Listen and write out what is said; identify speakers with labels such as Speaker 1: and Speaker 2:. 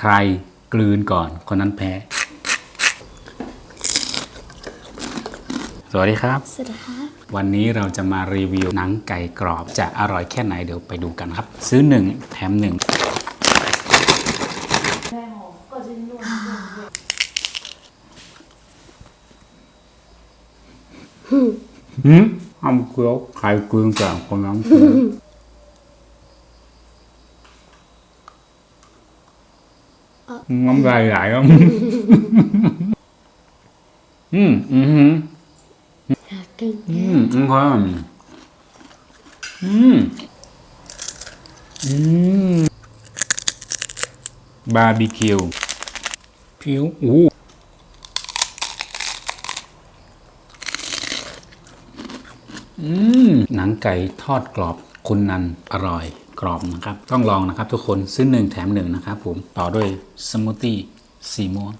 Speaker 1: ใครกลืนก่อนคนนั้นแพ้ สวัสดีครับ
Speaker 2: สวัสดีครับ
Speaker 1: วันนี้เราจะมารีวิวหนังไก่กรอบ จะอร่อยแค่ไหนเดี๋ยวไปดูกันครับ ซื้อหนึ่งแถมหนึ่งหืมห้ามเคี้ยวใครกลืนก่อนคนนั้นแพ้ น้ำลายไหลอะอืม อืมอืม
Speaker 2: อื
Speaker 1: มอืมครับอืมอืมบาร์บีคิวผิวอู้อืมหนังไก่ทอดกรอบคุณนันอร่อย กรอบนะครับ ต้องลองนะครับทุกคนซื้อหนึ่งแถมหนึ่งนะครับผมต่อด้วยสมูทตี้สีม่วง